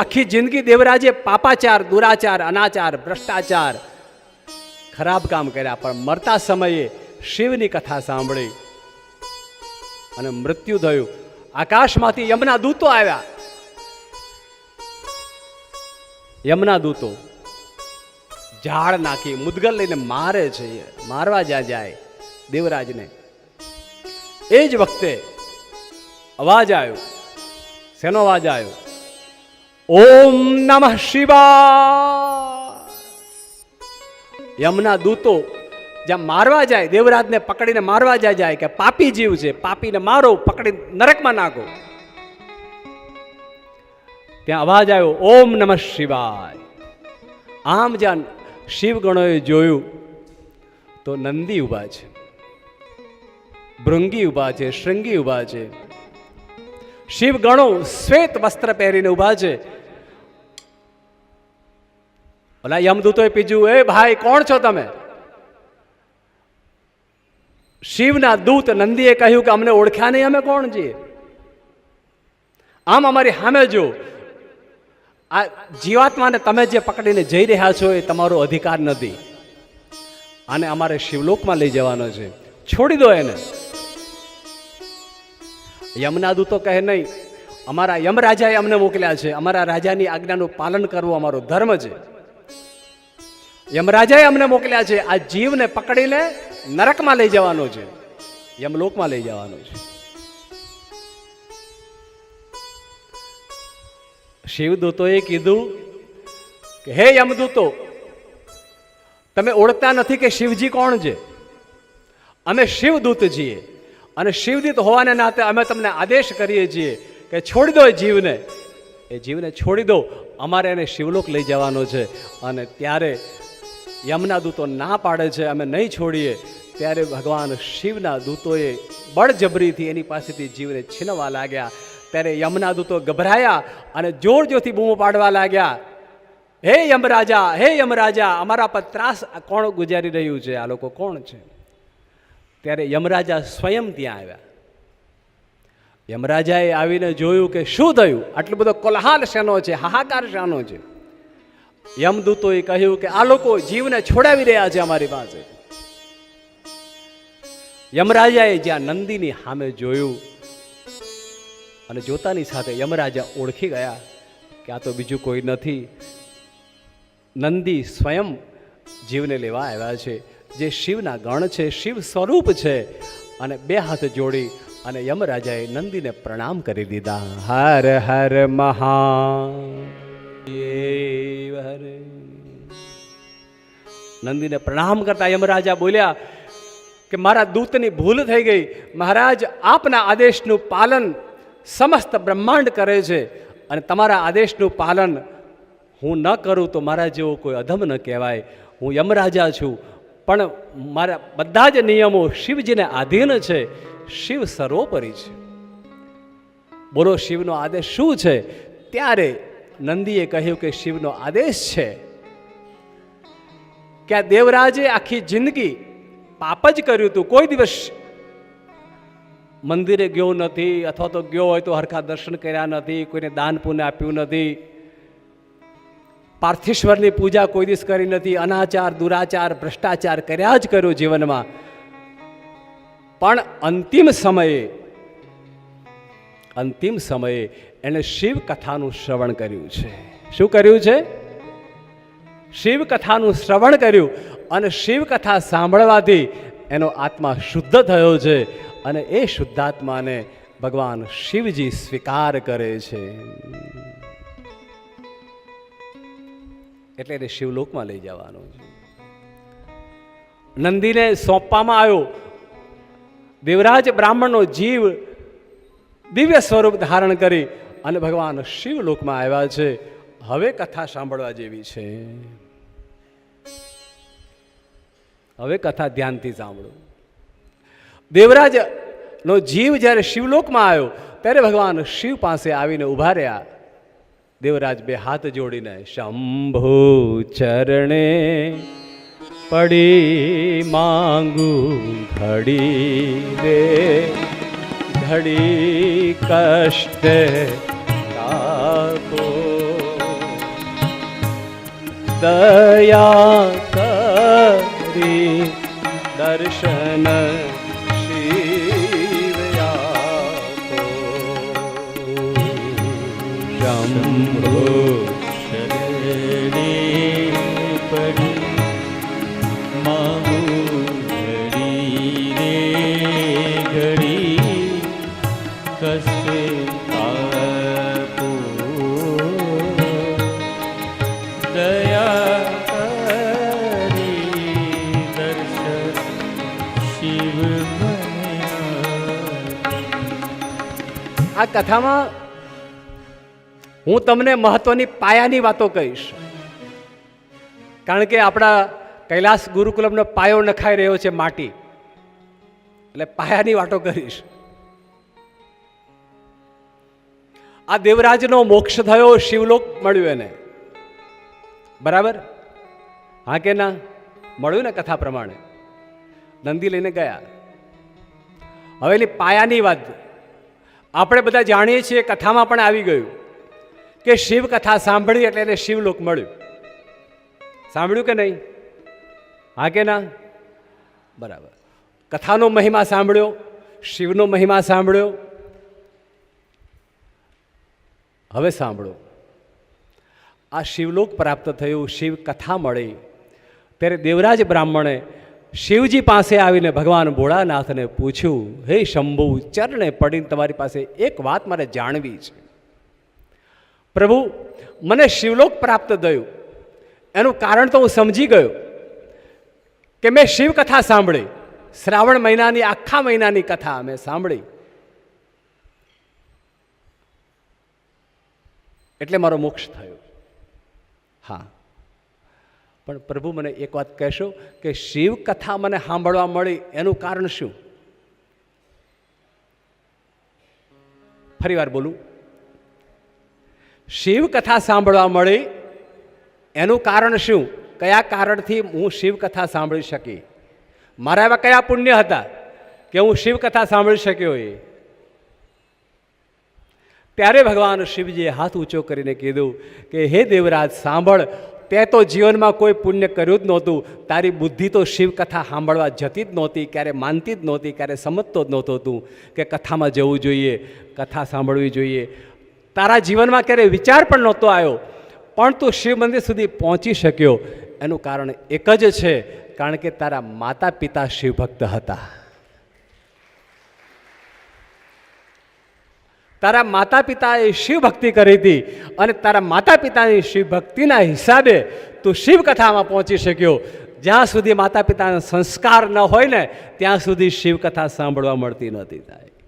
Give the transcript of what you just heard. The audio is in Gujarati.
આખી જિંદગી દેવરાજે પાપાચાર, દુરાચાર, અનાચાર, ભ્રષ્ટાચાર ખરાબ કામ કર્યા, પણ મરતા સમયે શિવની કથા સાંભળી અને મૃત્યુ થયું. આકાશમાંથી યમના દૂતો આવ્યા. યમના દૂતો ઝાડ નાખી, મુદગલ લઈને મારે છે, મારવા જ્યાં જાય દેવરાજને. એ જ વખતે અવાજ આવ્યો, શેનો અવાજ આવ્યો? ઓમ નમઃ શિવા યમના દૂતો જ્યાં મારવા જાય, દેવરાજને પકડીને મારવા જાય જાય કે પાપી જીવ છે, પાપીને મારો પકડી નરકમાં નાખો. ત્યાં અવાજ આવ્યો, ઓમ નમઃ શિવાય. આમ જ્યાં શિવગણોએ જોયું, તો નંદી ઊભા છે, ભૃંગી ઊભા છે, શૃંગી ઊભા છે. શિવગણો શ્વેત વસ્ત્ર પહેરીને ઊભા છે ઓલા યમદૂતોએ પીજું એ ભાઈ, કોણ છો તમે? શિવના દૂત નંદીએ કહ્યું કે, અમને ઓળખ્યા નહીં અમે કોણ છીએ? આમ અમારી સામે જો, આ જીવાત્માને તમે જે પકડીને જઈ રહ્યા છો, એ તમારો અધિકાર નથી. આને અમારે શિવલોકમાં લઈ જવાનો છે. છોડી દો એને. યમના દૂતો કહે, નહીં, અમારા યમરાજાએ અમને મોકલ્યા છે. અમારા રાજાની આજ્ઞાનું પાલન કરવું અમારો ધર્મ છે. યમરાજાએ અમને મોકલ્યા છે, આ જીવને પકડીને નરકમાં લઈ જવાનો છે. યમલોકમાં લઈ જવાનો છે. શિવદૂતોએ કીધું કે, હે યમદૂતો, તમે ઓળખતા નથી કે શિવજી કોણ છે? અમે શિવદૂત છીએ અને શિવદૂત હોવાને નાતે અમે તમને આદેશ કરીએ છીએ કે છોડી દો એ જીવને. એ જીવને છોડી દો. અમારે એને શિવલોક લઈ જવાનો છે અને ત્યારે યમના દૂતો ના પાડે છે, અમે નહીં છોડીએ. ત્યારે ભગવાન શિવના દૂતોએ બળજબરીથી એની પાસેથી જીવને છીનવા લાગ્યા. ત્યારે યમના દૂતો ગભરાયા અને જોર જોરથી બૂમો પાડવા લાગ્યા. હે યમરાજા હે યમરાજા, અમારા પર ત્રાસ કોણ ગુજારી રહ્યું છે? આ લોકો કોણ છે? ત્યારે યમરાજા સ્વયં ત્યાં આવ્યા. યમરાજાએ આવીને જોયું કે શું થયું? આટલો બધો કોલાહલ શેનો છે? હાહાકાર શાનો છે? યમદૂતોએ કહ્યું કે આ લોકો જીવને છોડાવી રહ્યા છે અમારી પાસે. યમરાજાએ જ્યાં નંદીની સામે જોયું અને જોતાની સાથે યમરાજા ઓળખી ગયા કે આ તો બીજું કોઈ નથી. નંદી સ્વયં જીવને લેવા આવ્યા છે. જે શિવના ગણ છે, શિવ સ્વરૂપ છે અને બે હાથ જોડી અને યમરાજાએ નંદીને પ્રણામ કરી દીધા. હર હર મહાદેવ. હરે નંદીને પ્રણામ કરતા યમરાજા બોલ્યા કે મારા દૂતની ભૂલ થઈ ગઈ મહારાજ આપના આદેશનું પાલન સમસ્ત બ્રહ્માંડ કરે છે અને તમારા આદેશનું પાલન હું ન કરું તો મારા જેવો કોઈ અધમ ન કહેવાય હું યમરાજા છું પણ મારા બધા જ નિયમો શિવજીને આધીન છે શિવ સર્વોપરી છે બોલો શિવનો આદેશ શું છે ત્યારે નંદીએ કહ્યું કે શિવનો આદેશ છે કે આ દેવરાજે આખી જિંદગી પાપ જ કર્યું હતું કોઈ દિવસ મંદિરે ગયો નથી અથવા તો ગયો હોય તો હરખા દર્શન કર્યા નથી, કોઈને દાન પુણ્ય આપ્યું નથી, પાર્થેશ્વરની પૂજા કોઈ દિવસ કરી નથી, અનાચાર, દુરાચાર, ભ્રષ્ટાચાર કર્યા જ કર્યો જીવનમાં. પણ અંતિમ સમયે અંતિમ સમયે એણે શિવ કથાનું શ્રવણ કર્યું છે. શું કર્યું છે? શિવ કથાનું શ્રવણ કર્યું અને શિવ કથા સાંભળવાથી એનો આત્મા શુદ્ધ થયો છે અને એ શુદ્ધાત્માને ભગવાન શિવજી સ્વીકાર કરે છે. એટલે એને શિવલોકમાં લઈ જવાનો છે. નંદીને સોંપવામાં આવ્યો, દેવરાજ બ્રાહ્મણનો જીવ દિવ્ય સ્વરૂપ ધારણ કરી અને ભગવાન શિવલોકમાં આવ્યા છે. હવે કથા સાંભળવા જેવી છે. હવે કથા ધ્યાનથી સાંભળો. દેવરાજ નો જીવ જ્યારે શિવલોકમાં આવ્યો, ત્યારે ભગવાન શિવ પાસે આવીને ઊભા રહ્યા. દેવરાજ બે હાથ જોડીને, શંભુ ચરણે પડી માંગુ ઘડી રે ઘડી કષ્ટ દયા કરી દર્શન શિવયા શંભો શિવ આ કથામાં હું તમને મહત્વની પાયાની વાતો કહીશ. કારણ કે આપણા કૈલાસ ગુરુકુલમનો પાયો નખાઈ રહ્યો છે માટી. એટલે પાયાની વાતો કરીશ. આ દેવરાજનો મોક્ષ થયો, શિવલોક મળ્યું એને. બરાબર? હા કે ના? મળ્યું ને કથા પ્રમાણે? નંદી લઈને ગયા. હવે એની પાયાની વાત આપણે બધા જાણીએ છીએ કથામાં પણ આવી ગયું કે શિવ કથા સાંભળી એટલે એને શિવલોક મળ્યું. સાંભળ્યું કે નહીં? હા કે ના? બરાબર. કથાનો મહિમા સાંભળ્યો, શિવનો મહિમા સાંભળ્યો. હવે સાંભળો. આ શિવલોક પ્રાપ્ત થયું, શિવ કથા મળી. ત્યારે દેવરાજ બ્રાહ્મણે શિવજી પાસે આવીને ભગવાન ભોળાનાથને પૂછ્યું, હે શંભુ, ચરણે પડીને તમારી પાસે એક વાત મારે જાણવી છે. પ્રભુ, મને શિવલોક પ્રાપ્ત થયું. એનું કારણ તો હું સમજી ગયો કે મેં શિવકથા સાંભળી. શ્રાવણ મહિનાની, આખા મહિનાની કથા મેં સાંભળી. એટલે મારો મોક્ષ થયો. હા. પણ પ્રભુ મને એક વાત કહેશો કે શિવ કથા મને સાંભળવા મળી, એનું કારણ શું? ફરી વાર બોલું. શિવ કથા સાંભળવા મળી, એનું કારણ શું? કયા કારણથી હું શિવ કથા સાંભળી શકી? મારા એવા કયા પુણ્ય હતા કે હું શિવ કથા સાંભળી શક્યો એ? ત્યારે ભગવાન શિવજીએ હાથ ઊંચો કરીને કીધું કે, હે દેવરાજ, સાંભળ તે તો જીવનમાં કોઈ પુણ્ય કર્યું જ નહોતું. તારી બુદ્ધિ તો શિવ કથા સાંભળવા જતી જ નહોતી, ક્યારે માનતી જ નહોતી, ક્યારે સમજતો જ નહોતો તું કે કથામાં જવું જોઈએ, કથા સાંભળવી જોઈએ. તારા જીવનમાં ક્યારે વિચાર પણ નહોતો આવ્યો. પણ તું શિવ મંદિર સુધી પહોંચી શક્યો. એનું કારણ એક જ છે, કારણ કે તારા માતા પિતા શિવભક્ત હતા. તારા માતા પિતાએ શિવ ભક્તિ કરી હતી અને તારા માતા પિતાની શિવ ભક્તિના હિસાબે તું શિવ કથામાં પહોંચી શક્યો. જ્યાં સુધી માતા પિતાના સંસ્કાર ન હોય ને, ત્યાં સુધી શિવકથા સાંભળવા મળતી નહોતી થાય